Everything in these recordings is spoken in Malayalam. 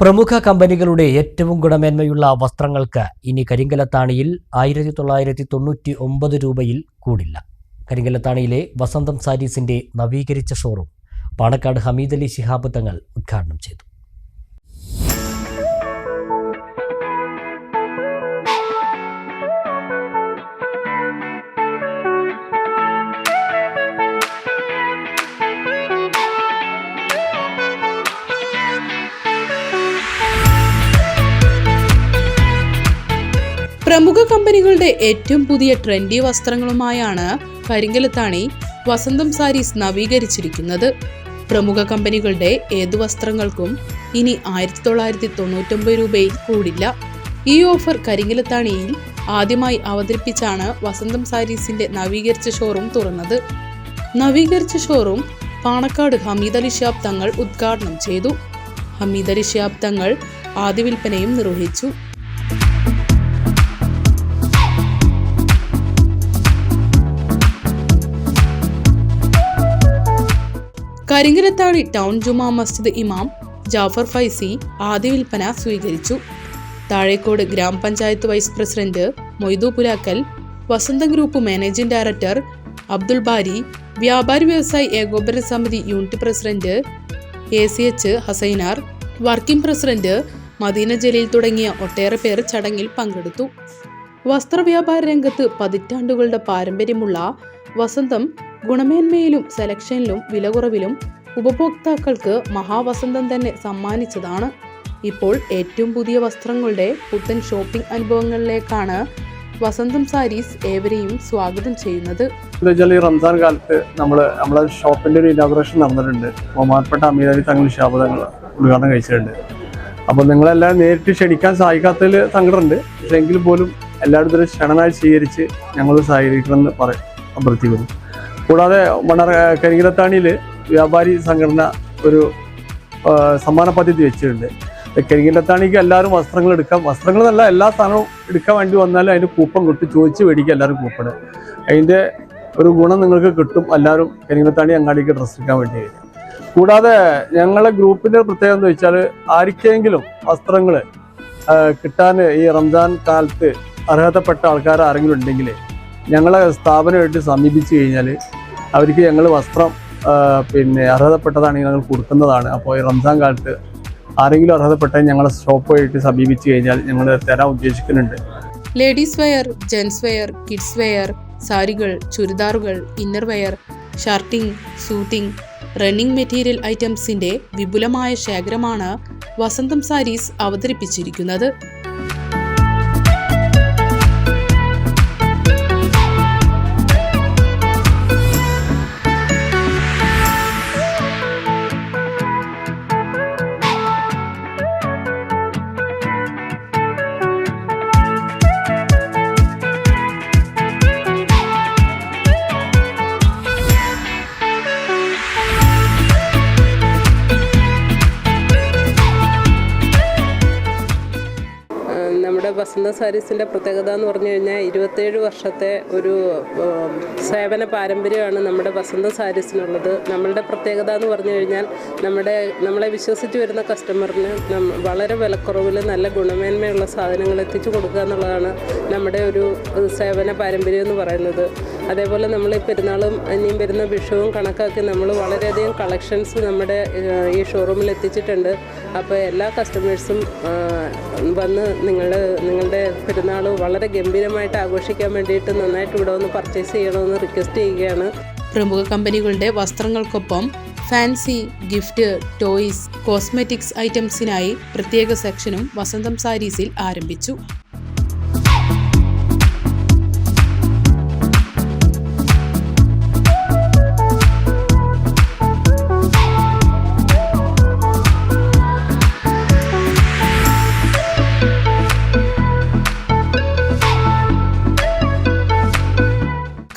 പ്രമുഖ കമ്പനികളുടെ ഏറ്റവും ഗുണമേന്മയുള്ള വസ്ത്രങ്ങൾക്ക് ഇനി കരിങ്കലത്താണിയിൽ ആയിരത്തി തൊള്ളായിരത്തി തൊണ്ണൂറ്റി ഒമ്പത് രൂപയിൽ കൂടില്ല. കരിങ്കലത്താണിയിലെ വസന്തം സാരീസിന്റെ നവീകരിച്ച ഷോറൂം പാണക്കാട് ഹമീദ് അലി ശിഹാബ് തങ്ങൾ ഉദ്ഘാടനം ചെയ്തു. പ്രമുഖ കമ്പനികളുടെ ഏറ്റവും പുതിയ ട്രെൻഡി വസ്ത്രങ്ങളുമായാണ് കരിങ്കലത്താണി വസന്തം സാരീസ് നവീകരിച്ചിരിക്കുന്നത്. പ്രമുഖ കമ്പനികളുടെ ഏതു വസ്ത്രങ്ങൾക്കും ഇനി ആയിരത്തി തൊള്ളായിരത്തി തൊണ്ണൂറ്റൊമ്പത് രൂപയിൽ കൂടില്ല. ഈ ഓഫർ കരിങ്കലത്താണിയിൽ ആദ്യമായി അവതരിപ്പിച്ചാണ് വസന്തം സാരീസിന്റെ നവീകരിച്ച ഷോറൂം തുറന്നത്. നവീകരിച്ച ഷോറൂം പാണക്കാട് ഹമീദ് അലി ഷാബ് തങ്ങൾ ഉദ്ഘാടനം ചെയ്തു. ഹമീദ് അലി ഷാബ് തങ്ങൾ ആദ്യ വിൽപ്പനയും നിർവഹിച്ചു. കരിങ്കലത്താഴി ടൗൺ ജുമാ മസ്ജിദ് ഇമാം ജാഫർ ഫൈസി ആദ്യ വിൽപ്പന സ്വീകരിച്ചു. താഴേക്കോട് ഗ്രാമപഞ്ചായത്ത് vice president Moidu Pulakkal Vasantham group managing director Abdul Bari വ്യാപാരി വ്യവസായി ഏകോപന സമിതി unit president A C H Hassainar working president Madeena Jaleel തുടങ്ങിയ ഒട്ടേറെ പേർ ചടങ്ങിൽ പങ്കെടുത്തു. വസ്ത്രവ്യാപാര രംഗത്ത് പതിറ്റാണ്ടുകളുടെ പാരമ്പര്യമുള്ള വസന്തം ഗുണമേന്മയിലും സെലക്ഷനിലും വിലകുറവിലും ഉപഭോക്താക്കൾക്ക് മഹാവസന്തം തന്നെ സമ്മാനിച്ചതാണ്. ഇപ്പോൾ ഏറ്റവും പുതിയ വസ്ത്രങ്ങളുടെ പുത്തൻ ഷോപ്പിംഗ് അനുഭവങ്ങളിലേക്കാണ് വസന്തം സാരീസ് ഏവരെയും സ്വാഗതം ചെയ്യുന്നത്. ഈ റംസാൻ കാലത്ത് നമ്മൾ നമ്മളെ ഷോപ്പിന്റെ ഒരു ഇനാഗുറേഷൻ നടന്നിട്ടുണ്ട്. ബഹുമാനപ്പെട്ട അമീർ അലി തങ്ങൾ ശാപതങ്ങൾ ഉദ്ഘാടനം കഴിച്ചിട്ടുണ്ട്. അപ്പോൾ നിങ്ങളെല്ലാം നേരിട്ട് ക്ഷണിക്കാൻ സാധിക്കാത്തതിൽ സങ്കടമുണ്ട് പക്ഷേ എങ്കിൽ പോലും എല്ലായിടത്തും ഒരു ക്ഷണനായി സ്വീകരിച്ച് ഞങ്ങൾ സഹകരിക്കണമെന്ന് പറ അഭ്യർത്ഥിക്കുന്നു. കൂടാതെ മണർ കരിങ്കിലത്താണിയിൽ വ്യാപാരി സംഘടന ഒരു സമ്മാന പദ്ധതി വെച്ചിട്ടുണ്ട്. കരിങ്കിലത്താണിക്ക് എല്ലാവരും വസ്ത്രങ്ങൾ എടുക്കാം. വസ്ത്രങ്ങൾ എന്നല്ല എല്ലാ സാധനവും എടുക്കാൻ വേണ്ടി വന്നാലും അതിന് കൂപ്പൺ കിട്ടും. ചോദിച്ച് മേടിക്കുക എല്ലാവരും കൂപ്പൺ അതിന്റെ ഒരു ഗുണം നിങ്ങൾക്ക് കിട്ടും. എല്ലാവരും കരിങ്കിലത്താണി അങ്ങാടിക്ക് ഡ്രസ്സ് എടുക്കാൻ വേണ്ടി വരും കൂടാതെ ഞങ്ങളെ ഗ്രൂപ്പിന്റെ പ്രത്യേകത എന്ന് വെച്ചാൽ ആർക്കെങ്കിലും വസ്ത്രങ്ങൾ കിട്ടാൻ ഈ റംസാൻ കാലത്ത് അർഹതപ്പെട്ട ആൾക്കാർ ആരെങ്കിലും ഉണ്ടെങ്കിൽ ഞങ്ങളെ സ്ഥാപനമായിട്ട് സമീപിച്ചു കഴിഞ്ഞാൽ അവർക്ക് ഞങ്ങൾ വസ്ത്രം പിന്നെ അർഹതപ്പെട്ടതാണെങ്കിൽ ഞങ്ങൾ കൊടുക്കുന്നതാണ്. അപ്പോൾ ഈ റംസാൻ കാലത്ത് ആരെങ്കിലും അർഹതപ്പെട്ട ഞങ്ങളെ ഷോപ്പുമായിട്ട് സമീപിച്ചു കഴിഞ്ഞാൽ ഞങ്ങൾ തരാൻ ഉദ്ദേശിക്കുന്നുണ്ട്. Ladies wear gents wear kids wear സാരികൾ ചുരിദാറുകൾ inner wear shirting suiting running material ഐറ്റംസിന്റെ വിപുലമായ ശേഖരമാണ് വസന്തം സാരീസ് അവതരിപ്പിച്ചിരിക്കുന്നത്. നമ്മുടെ വസന്ത സാരീസിന്റെ പ്രത്യേകത എന്ന് പറഞ്ഞു കഴിഞ്ഞാൽ ഇരുപത്തേഴ് വർഷത്തെ ഒരു സേവന പാരമ്പര്യമാണ് നമ്മുടെ വസന്ത സാരീസിനുള്ളത്. നമ്മളുടെ പ്രത്യേകത എന്ന് പറഞ്ഞു കഴിഞ്ഞാൽ നമ്മുടെ നമ്മളെ വിശ്വസിച്ച് വരുന്ന കസ്റ്റമറിന് വളരെ വിലക്കുറവിൽ നല്ല ഗുണമേന്മയുള്ള സാധനങ്ങൾ എത്തിച്ചു കൊടുക്കുക എന്നുള്ളതാണ് നമ്മുടെ ഒരു സേവന പാരമ്പര്യം എന്ന് പറയുന്നത്. അതേപോലെ നമ്മൾ ഈ പെരുന്നാളും ഇനിയും വരുന്ന വിഷുവും കണക്കാക്കി നമ്മൾ വളരെയധികം കളക്ഷൻസ് നമ്മുടെ ഈ ഷോറൂമിൽ എത്തിച്ചിട്ടുണ്ട്. അപ്പോൾ എല്ലാ കസ്റ്റമേഴ്സും വന്ന് നിങ്ങൾ നിങ്ങളുടെ പെരുന്നാൾ വളരെ ഗംഭീരമായിട്ട് ആഘോഷിക്കാൻ വേണ്ടിയിട്ട് നന്നായിട്ട് ഇവിടെ വന്ന് പർച്ചേസ് ചെയ്യണമെന്ന് റിക്വസ്റ്റ് ചെയ്യുകയാണ്. പ്രമുഖ കമ്പനികളുടെ വസ്ത്രങ്ങൾക്കൊപ്പം ഫാൻസി ഗിഫ്റ്റ് ടോയ്സ് കോസ്മെറ്റിക്സ് ഐറ്റംസിനായി പ്രത്യേക സെക്ഷനും വസന്തം സാരീസിൽ ആരംഭിച്ചു.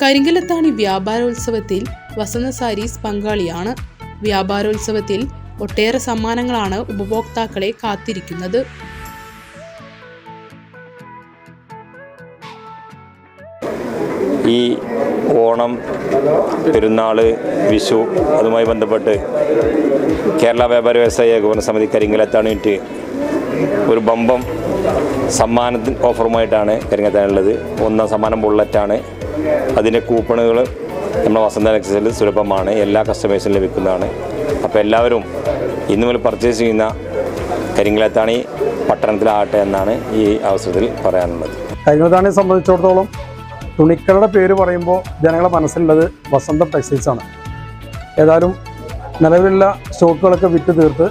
കരിങ്കലത്താണി വ്യാപാരോത്സവത്തിൽ വസന്ത സാരീസ് പങ്കാളിയാണ്. വ്യാപാരോത്സവത്തിൽ ഒട്ടേറെ സമ്മാനങ്ങളാണ് ഉപഭോക്താക്കളെ കാത്തിരിക്കുന്നത്. ഈ ഓണം പെരുന്നാൾ വിഷു അതുമായി ബന്ധപ്പെട്ട് കേരള വ്യാപാര വ്യവസായ ഏകോപന സമിതി കരിങ്കലത്താണിട്ട് ഒരു ബമ്പം സമ്മാനത്തിന് ഓഫറുമായിട്ടാണ് കരിങ്ങത്താനുള്ളത് ഒന്നാം സമ്മാനം ബുള്ളറ്റാണ്. അതിന്റെ കൂപ്പണുകൾ നമ്മുടെ വസന്ത എക്സസിൽ സുലഭമാണ്. എല്ലാ കസ്റ്റമേഴ്സിനും ലഭിക്കുന്നതാണ്. അപ്പോൾ എല്ലാവരും ഇന്നു മുതൽ പർച്ചേസ് ചെയ്യുന്ന കരിങ്കലത്താണി പട്ടണത്തിലാകട്ടെ എന്നാണ് ഈ അവസരത്തിൽ പറയാനുള്ളത്. കരിങ്കലത്താണിയെ സംബന്ധിച്ചിടത്തോളം തുണിക്കളുടെ പേര് പറയുമ്പോൾ ജനങ്ങളെ മനസ്സിലുള്ളത് വസന്ത ടെക്സ്റ്റൈൽസ് ആണ്. ഏതായാലും നിലവിലുള്ള സ്റ്റോക്കുകളൊക്കെ വിറ്റ് തീർത്ത്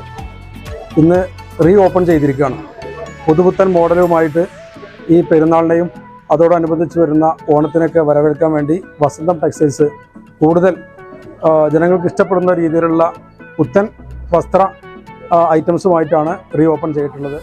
ഇന്ന് റീ ഓപ്പൺ ചെയ്തിരിക്കുകയാണ്. പുതുപുത്തൻ മോഡലുമായിട്ട് ഈ പെരുന്നാളിനെയും അതോടനുബന്ധിച്ച് വരുന്ന ഓണത്തിനൊക്കെ വരവേൽക്കാൻ വേണ്ടി വസന്തം ടെക്സ്റ്റൈൽസ് കൂടുതൽ ജനങ്ങൾക്ക് ഇഷ്ടപ്പെടുന്ന രീതിയിലുള്ള പുത്തൻ വസ്ത്ര ഐറ്റംസുമായിട്ടാണ് റീ ഓപ്പൺ ചെയ്തിട്ടുള്ളത്.